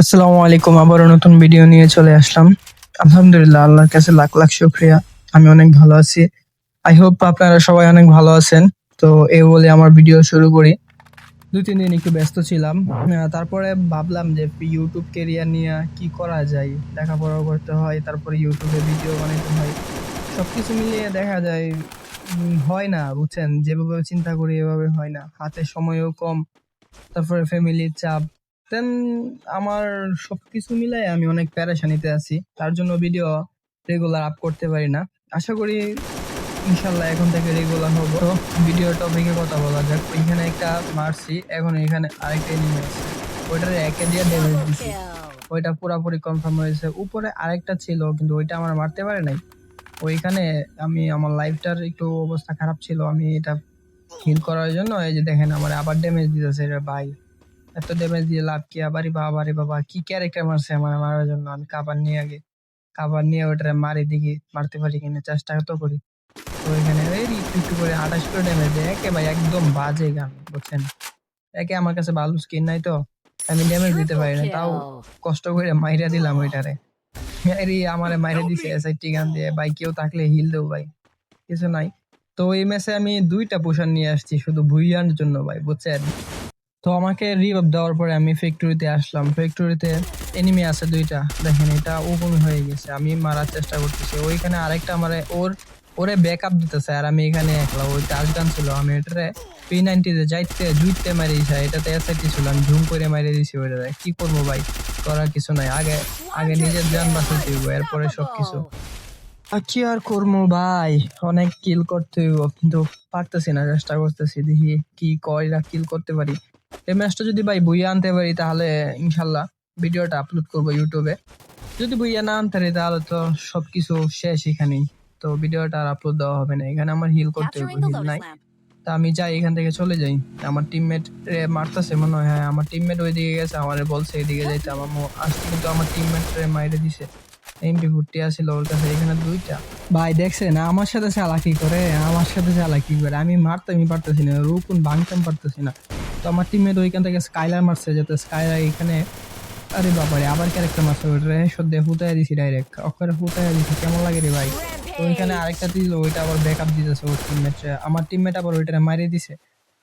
আসসালামু আলাইকুম আবারও নতুন ভিডিও নিয়ে চলে আসলাম। আলহামদুলিল্লাহ, আল্লাহর কাছে লাখ লাখ শুক্রিয়া। আমি অনেক ভালো আছি। আই হোপ আপনারা সবাই অনেক ভালো আছেন। তো এই বলে আমার ভিডিও শুরু করি। দুই তিন দিন একটু ব্যস্ত ছিলাম। তারপরে ভাবলাম যে ইউটিউব কেরিয়ার নিয়ে কি করা যায়? লেখাপড়াও করতে হয়, তারপরে ইউটিউবে ভিডিও বানাইতে হয়। সব কিছু মিলিয়ে দেখা যায় হয় না, বুঝছেন? যেভাবে চিন্তা করি, এভাবে হয় না। হাতে সময়ও কম, তারপরে ফ্যামিলির চাপ দেন আমার সবকিছু মিলাই আমি অনেক প্যারেশানিতে আছি। তার জন্য ভিডিও রেগুলার আপ করতে পারি না। আশা করি ইনশাল্লাহ এখন থেকে রেগুলার হব। ভিডিও টপিকে কথা বলা যাক। ওইখানে একটা মারছি, এখন এখানে আরেকটা এনিমি আছে। ওইটার একে দিয়ে ড্যামেজ দিছি। ওইটা পুরাপুরি কনফার্ম হয়েছে। উপরে আরেকটা ছিল, কিন্তু ওইটা আমার মারতে পারে নাই। ওইখানে আমি, আমার লাইফটার একটু অবস্থা খারাপ ছিল। আমি এটা হিল করার জন্য এই যে দেখেন, আমার আবার ড্যামেজ দিতেছে। এটা ভাই এত ড্যামেজ দিয়ে লাভ কি? আবারই বাবা রে বাবা কি ক্যারেক্টার মারছে আমার মারার জন্য? আমি কাবার নিয়ে আগে কাবার নিয়ে ওটা মারি দেখি মারতে পারি কিনা চেষ্টা তো করি। তো এখানে এই একটু করে আঠাশ করে ড্যামেজ দেয়। একে ভাই একদম বাজে গান বুঝছেন? একে আমার কাছে ভালো স্কিন নাই তো আমি ড্যামেজ দিতে পারি না তাও কষ্ট করে মাইরা দিলাম ওইটারে। এই আমারে মাইরা দিছে এসআইটি গান দিয়ে। ভাই কেউ থাকলে হিল দেও ভাই কিছু নাই। তো এই ম্যাচে আমি দুইটা পোশাক নিয়ে আসছি শুধু ভুইয়ার জন্য ভাই বুঝছেন? তো আমাকে রিভাব দেওয়ার পরে আমি ফ্যাক্টরিতে আসলাম। ফ্যাক্টরিতে এনিমি আছে দুইটা। দেখেন, এটা ওপেন হয়ে গেছে। আমি মারার চেষ্টা করতেছি। ওইখানে আরেকটা আমারে ওর, ওরে ব্যাকআপ দিতেছে আর আমি এখানে একলা। ওই টাচ গান ছিল। আমি এটারে পি নাইনটিতে যাইতে, জুইতে মারি দিছি। এটাতে এসআইটি ছিল। আমি ঝুম করে মারি দিছি ওইটারে কি করব ভাই? করার কিছু নাই। আগে আগে নিজের যান বাঁচাতে হইব এরপরে সবকিছু। আর কি আর করব ভাই? অনেক কিল করতে হইব, কিন্তু পারতেছি না। চেষ্টা করতেছি। দেখি কি কয়রা কিল করতে পারি। এই ম্যাচটা যদি ভাই বইয়া আনতে পারি তাহলে ইনশাল্লাহ ভিডিওটা আপলোড করব ইউটিউবে যদি বইয়া না আনতে পারি তাহলে তো সবকিছু শেষ এখানেই। তো ভিডিওটা আর আপলোড দেওয়া হবে না। এখানে আমার হিল করতে হবে হিল নাই। তা আমি যাই এখান থেকে চলে যাই। আমার টিমমেট রে মারতেছে মনে হয়। হ্যাঁ আমার টিমমেট ওই দিকে গেছে আমার বলছে এদিকে যাইতে। আমার আসতে কিন্তু আমার টিমমেট রে মাইরে দিছে। এমপি ফুটটি আছিল ওর কাছে এখানে দুইটা। ভাই দেখছে না আমার সাথে চালাকি করে? আমার সাথে চালাকি করে? আমি মারতামই পারতেছি না। রুকুন ভাঙতাম পারতেছি না। তো আমার টিমমেট ওইখান থেকে স্কাইলার মারছে, যাতে স্কাইলার এখানে আরে বাবারে, আবার ক্যারেক্টার মারছে ওইটা সদ্যে ফুটাই দিছি ডাইরেক্ট অক্ষরে ফুটাই দিছি, কেমন লাগে রে ভাই? তো ওইখানে আরেকটা দিল, ওইটা আবার ব্যাক আপ দিতেছে ওর টিমমেট আমার টিমমেট আবার ওইটা মারিয়ে দিছে।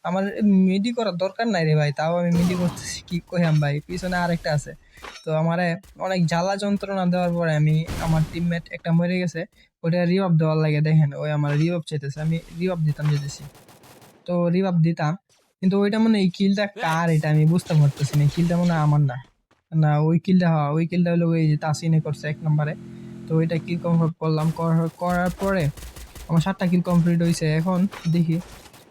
আমার মিডি করার দরকার নাই রে ভাই, তাও আমি মিডি করতেছি, কি কইয়াম ভাই? পিছনে আরেকটা আছে। তো আমারে অনেক জ্বালা যন্ত্রণা দেওয়ার পরে আমি, আমার টিমমেট একটা মরে গেছে, ওইটা রিভাব দেওয়ার লাগে, দেখেন, ওই আমার রিভাব চাইতেছে, আমি রিভাব দিতাম যেতেছি। তো রিভাব দিতাম কিন্তু ওইটা মনে এই কিলটা কার এটা আমি বুঝতে পারতেছি না কিলটা মনে আমার না। না ওই কিলটা হওয়া ওই কিলটা হলো ওই যে তাসিনে করছে এক নম্বরে। তো ওইটা কিল কমপ্লিট করলাম করার- পরে আমার সাতটা কিল কমপ্লিট হয়েছে এখন দেখি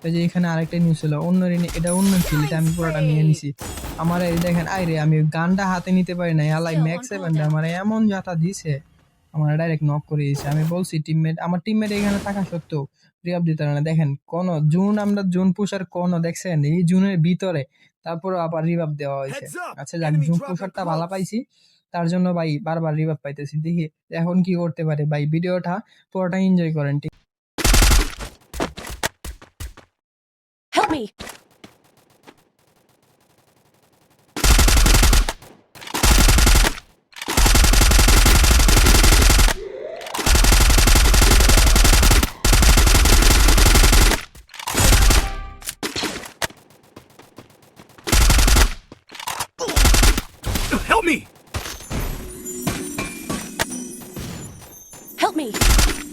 এই যে এখানে আরেকটা নিউজ ছিল অন্য এটা অন্য কিল এটা আমি পুরোটা নিয়ে নিছি। আমার এই দেখেন আইরে আমি গানটা হাতে নিতে পারি না আলাই ম্যাক্স সেভেন আমার এমন যাতা দিছে। আমার ডাইরেক্ট নক করে দিয়েছে। আমি বলছি টিমমেট আমার টিমমেট এখানে থাকা সত্ত্বেও রিয়াব দিতে না দেখেন কোন জুন আমরা জুন পুষার কোন দেখছেন এই জুনের ভিতরে তারপরে আবার রিভাব দেওয়া হয়েছে। আচ্ছা যাক জুন পুষারটা ভালো পাইছি তার জন্য ভাই বারবার রিভাব পাইতেছি। দেখি এখন কি করতে পারে ভাই? ভিডিওটা পুরোটা এনজয় করেন ঠিক? Help me! Help me!